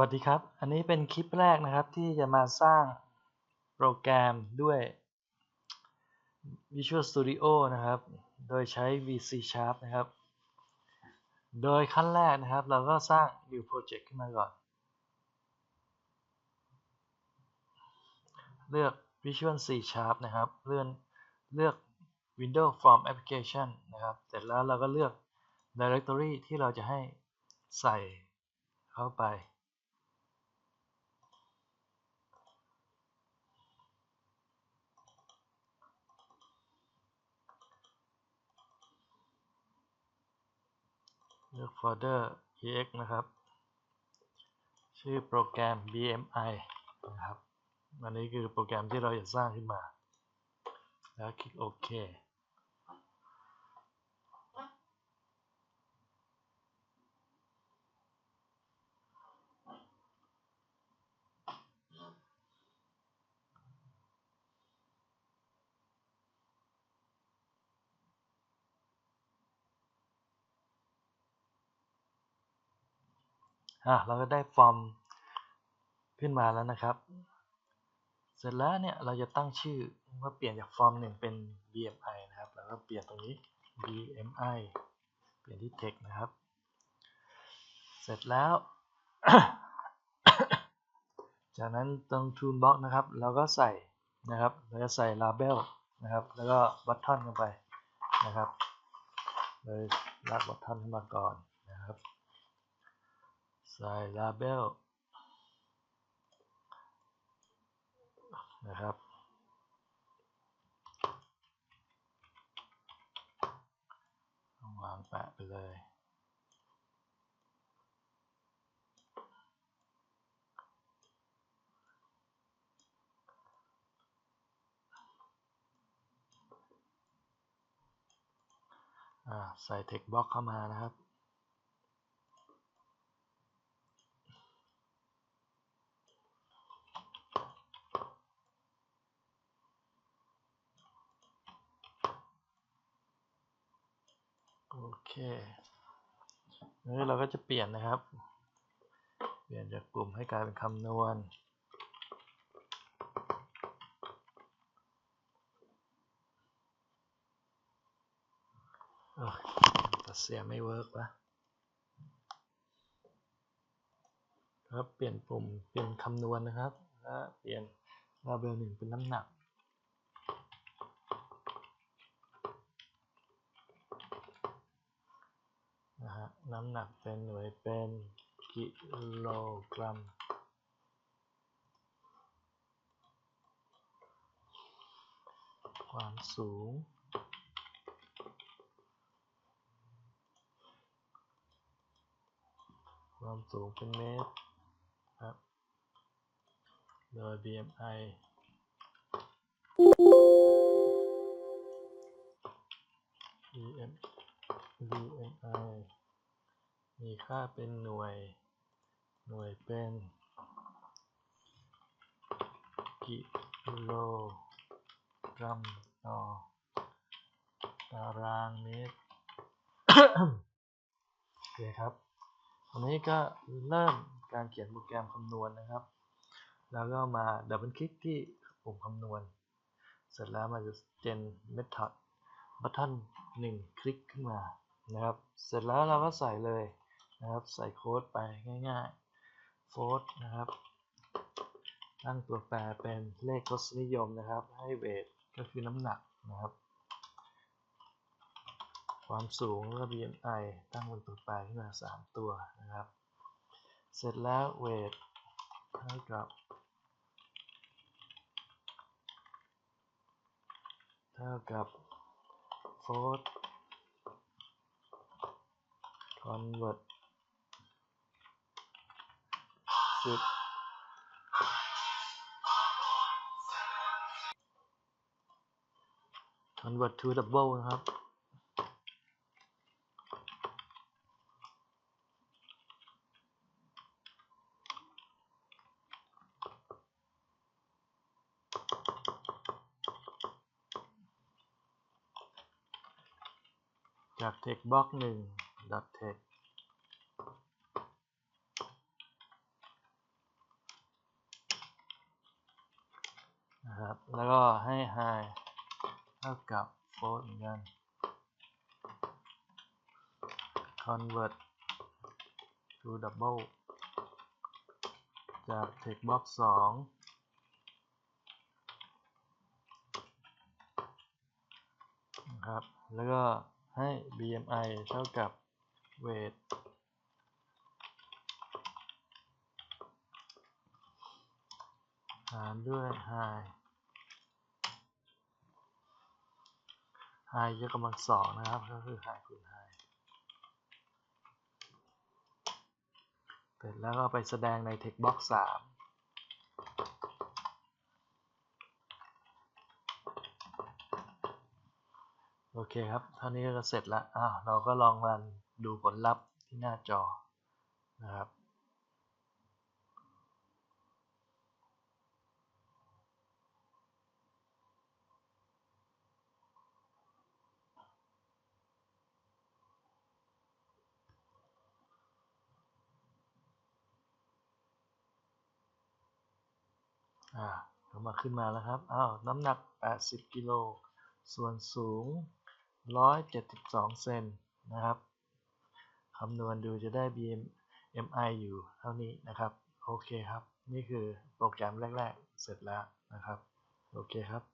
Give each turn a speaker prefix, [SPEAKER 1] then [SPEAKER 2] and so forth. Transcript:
[SPEAKER 1] วัสดีครับ อันนี้เป็นคลิปแรกนะครับที่จะมาสร้างโปรแกรมด้วย Visual Studio นะครับ โดยใช้ VC Sharp นะครับ โดยขั้นแรกนะครับ เราก็สร้าง New Project ขึ้นมาก่อน เลือก Visual C Sharp นะครับ เลื่อนเลือก Windows Form Application นะครับ เสร็จแล้วเราก็เลือก Directory ที่เราจะให้ใส่เข้าไป ลือกโฟลเดอร์ ex นะครับ ชื่อโปรแกรม bmi นะครับอันนี้คือโปรแกรมที่เราจะสร้างขึ้นมา แล้วคลิกโอเค อะเราก็ได้ฟอร์มขึ้นมาแล้วนะครับ เสร็จแล้วเนี่ยเราจะตั้งชื่อว่าเปลี่ยนจากฟอร์มหนึ่งเป็น BMI นะครับ แล้วก็เปลี่ยนตรงนี้ BMI เปลี่ยนที่ text นะครับ เสร็จแล้ว จากนั้นตรง toolbox นะครับ เราก็ใส่นะครับ เราจะใส่ label นะครับ แล้วก็ button เข้าไปนะครับ เลยลาก button ขึ้นมาก่อนนะครับ ใส่ label นะครับ วางแปะไปเลย ใส่ text box เข้ามานะครับ นี้เราก็จะเปลี่ยนนะครับ เปลี่ยนจากกลุ่มให้กลายเป็นคำนวณ ตัดเสียไม่เวิร์กปะครับ เปลี่ยนปุ่ม เปลี่ยนคำนวณนะครับ และเปลี่ยนลาเบลหนึ่งเป็นน้ำหนัก น้ำหนักเป็นหน่วยเป็นกิโลกรัมความสูง ความสูงเป็นเมตรครับ โดย BMI BM BMI มีีค่าเป็นหน่วย หน่วยเป็นกิโลกรัมต่อตารางเมตรโอเคครับวันนี้ก็เริ่มการเขียนโปรแกรมคำนวณนะครับ แล้วก็มาดับเบิลคลิกที่ปุ่มคำนวณ เสร็จแล้วมาจะเจนเมธอดบัตทอนหนึ่งคลิกขึ้นมานะครับ เสร็จแล้วเราก็ใส่เลย นะครับ ใส่โค้ดไปง่ายๆโฟร์นะครับ ตั้งตัวแปรเป็นเลขทศนิยมนะครับ ให้เวทก็คือน้ำหนักนะครับ ความสูงแล้วก็ BMI ตั้งบนตัวแปรขึ้นมา 3 ตัวนะครับ เสร็จแล้วเวทเท่ากับเท่ากับ force convert จุด convert to double นะครับ จาก text box 1 dot text ให้ high เท่ากับ float เหมือนกัน convert to double จาก text box 2นะครับ แล้วก็ให้ bmi เท่ากับ weight หารด้วย high i ยกกำลังสองนะครับ ก็คือ i คูณ i เสร็จแล้วก็ไปแสดงใน text box 3โอเคครับเท่านี้ก็เสร็จแล้วอ้าวเราก็ลองรันดูผลลัพธ์ที่หน้าจอนะครับ อ่าก็มาขึ้นมาแล้วครับ อ้าว น้ำหนัก 80 กิโล ส่วนสูง 172 เซนนะครับ คำนวณดูจะได้ BMI อยู่เท่านี้นะครับ โอเคครับ นี่คือโปรแกรมแรก ๆ เสร็จแล้วนะครับ โอเคครับ